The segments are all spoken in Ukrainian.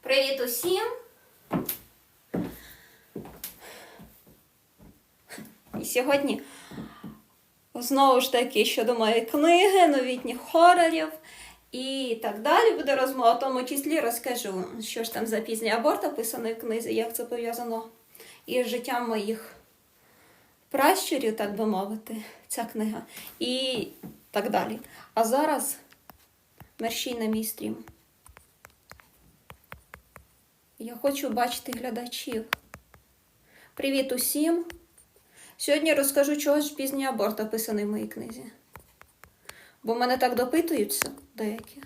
Привіт усім! І сьогодні знову ж таки щодо моєї книги, новітніх хорорів і так далі буде розмова, в тому числі розкажу, що ж там за пізній аборт описаний в книзі, як це пов'язано із життям моїх пращурів, так би мовити, ця книга. І так далі. А зараз мерщій на мій стрім. Я хочу бачити глядачів. Привіт усім! Сьогодні розкажу, чого ж пізній аборт описаний в моїй книзі. Бо мене так допитуються деякі.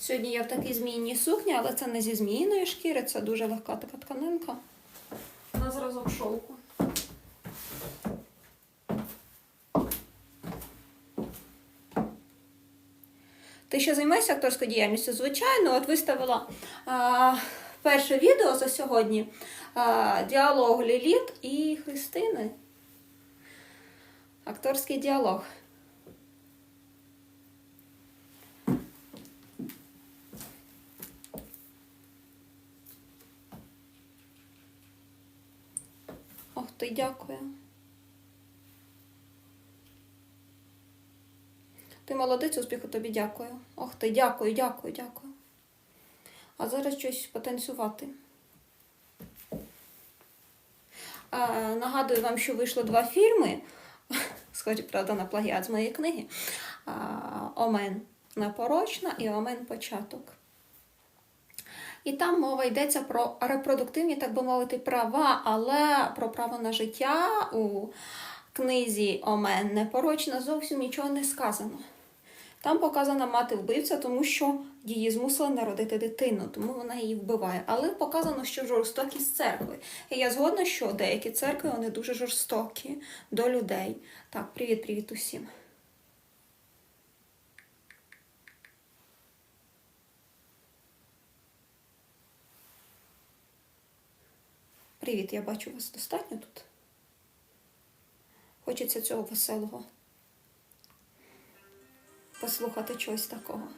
Сьогодні я в такій зміїній сукні, але це не зі зміїної шкіри, це дуже легка така тканинка. На зразок шовку. Ти ще займаєшся акторською діяльністю? Звичайно, от виставила а, перше відео за сьогодні а, діалог Ліліт і Христини. Акторський діалог. Ох ти, дякую. Ти молодець, успіху тобі дякую. Ох ти, дякую, дякую, дякую. А зараз щось потанцювати. А, нагадую вам, що вийшло два фільми. Схожі, правда, на плагіат з моєї книги. А, Омен непорочна і Омен початок. І там мова йдеться про репродуктивні, так би мовити, права, але про право на життя у книзі Омен непорочна зовсім нічого не сказано. Там показана мати вбивця, тому що її змусили народити дитину, тому вона її вбиває. Але показано, що жорстокість церкви. І я згодна, що деякі церкви вони дуже жорстокі до людей. Так, привіт-привіт усім. Привіт, я бачу вас достатньо тут. Хочеться цього веселого. Послухати чогось такого.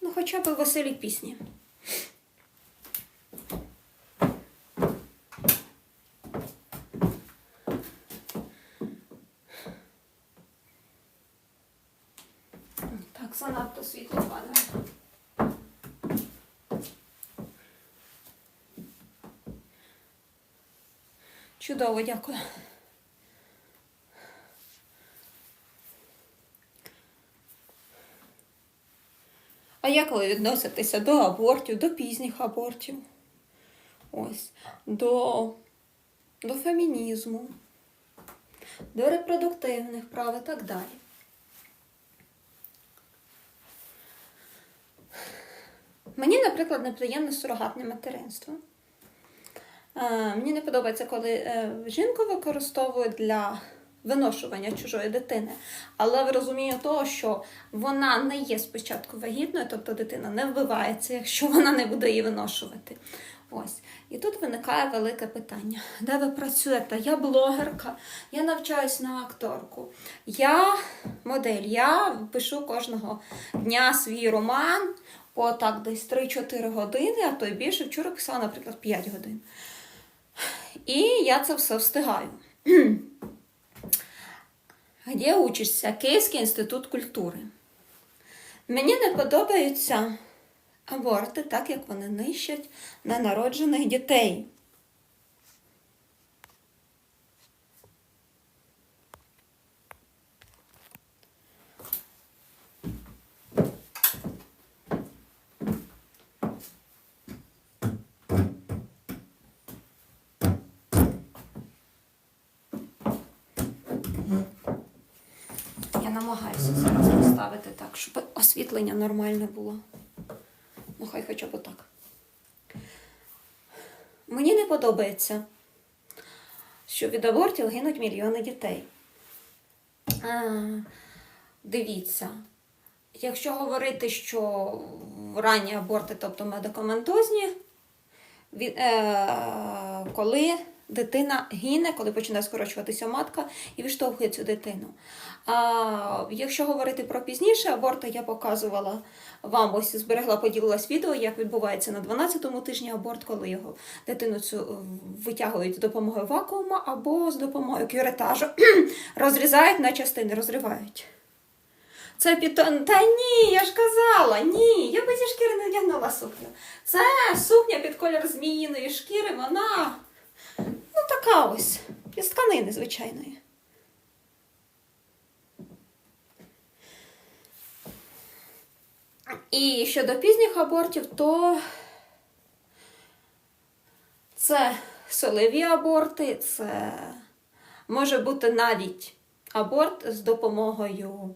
Ну, хоча б веселі пісні. Так, занадто світло падає. Чудово, дякую. А як ви відноситеся до абортів, до пізніх абортів? Ось, до, до фемінізму, до репродуктивних прав і так далі. Мені, наприклад, неприємне сурогатне материнство. Е, Мені не подобається, коли е, жінку використовують для виношування чужої дитини, але в розумінні того, що вона не є спочатку вагітною, тобто дитина не вбивається, якщо вона не буде її виношувати. Ось. І тут виникає велике питання. Де ви працюєте? Я блогерка, я навчаюсь на акторку, я модель, я пишу кожного дня свій роман по так десь 3-4 години, а то й більше. Вчора писала, наприклад, 5 годин. І я це все встигаю. Де учишся? Київський інститут культури. Мені не подобаються аборти, так як вони нищать ненароджених дітей. Я намагаюся зараз поставити так, щоб освітлення нормальне було. Ну, хай хоча б так. Мені не подобається, що від абортів гинуть мільйони дітей. А, дивіться, якщо говорити, що ранні аборти, тобто медикаментозні, е, коли дитина гине, коли починає скорочуватися матка і відштовхує цю дитину. А якщо говорити про пізніше аборти, я показувала вам, ось зберегла, поділилась відео, як відбувається на 12-му тижні аборт, коли його дитину цю витягують з допомогою вакуума або з допомогою кюретажу, розрізають на частини, розривають. Це пітон. Та ні, я ж казала, ні, я би зі шкіри не вдягнула сукню. Це сукня під колір зміїної шкіри, вона ну така ось, із тканини звичайної. І щодо пізніх абортів, то це солеві аборти, це може бути навіть аборт з допомогою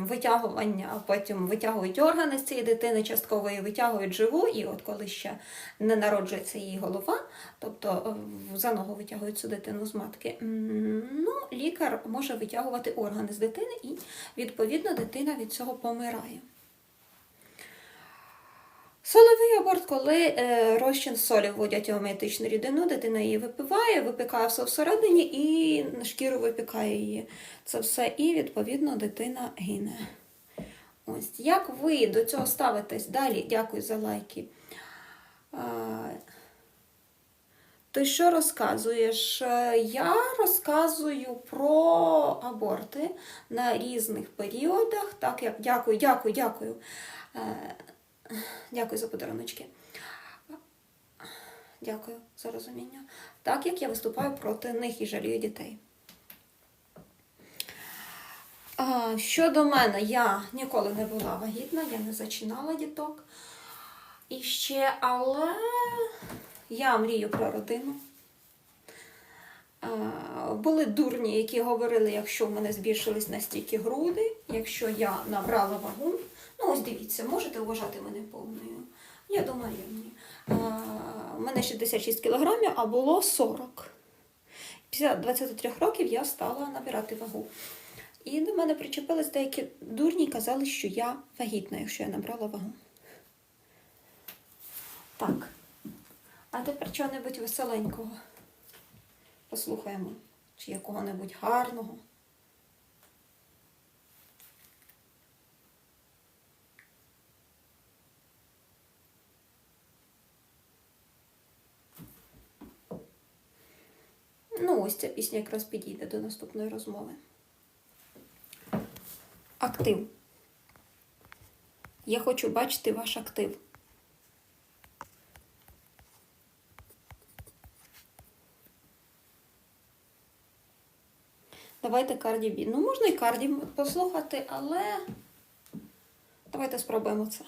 витягування, а потім витягують органи з цієї дитини, частково її витягують живу, і от коли ще не народжується її голова, тобто е, за ногу витягують цю дитину з матки, ну, лікар може витягувати органи з дитини, і відповідно дитина від цього помирає. Соловий аборт, коли е, розчин солі вводять у аметичну рідину, дитина її випиває, випікає все всередині і на шкіру випікає її. Це все, і відповідно дитина гине. Ось як ви до цього ставитесь далі? Дякую за лайки. Ти що розказуєш? Е, Я розказую про аборти на різних періодах. Так, як дякую, дякую, дякую. Дякую за подаруночки. Дякую за розуміння. Так як я виступаю проти них і жалію дітей. Щодо мене, я ніколи не була вагітна, я не зачинала діток. І ще, але я мрію про родину. Були дурні, які говорили, якщо в мене збільшились настільки груди, якщо я набрала вагу. Ну, ось дивіться, можете вважати мене повною. Я думаю, ні. У мене 66 кілограмів, а було 40. Після 23 років я стала набирати вагу. І до мене причепились деякі дурні і казали, що я вагітна, якщо я набрала вагу. Так. А тепер чого-небудь веселенького. Послухаємо, чи якого-небудь гарного. Ну, ось ця пісня якраз підійде до наступної розмови. Актив. Я хочу бачити ваш актив. Давайте Карді Бі. Ну, можна і Карді послухати, але давайте спробуємо це.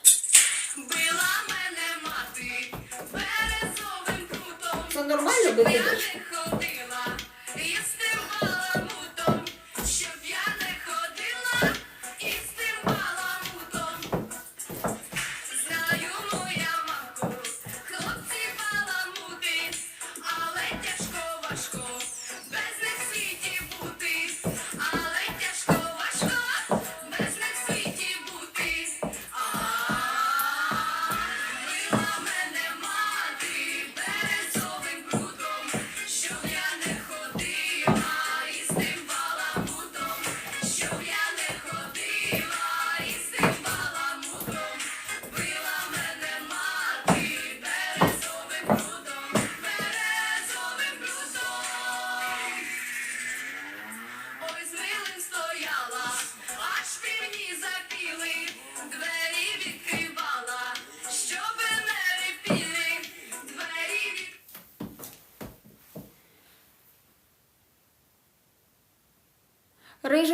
Била мене мати березовим прутом. Це нормально би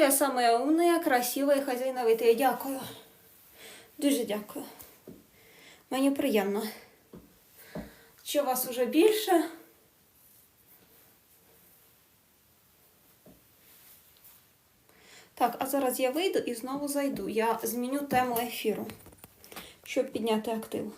Рыжая самая умная, красива і хазяйновита. Дякую. Дуже дякую. Мені приємно. Що вас уже більше? Так, а зараз я вийду і знову зайду. Я зміню тему ефіру, щоб підняти актив.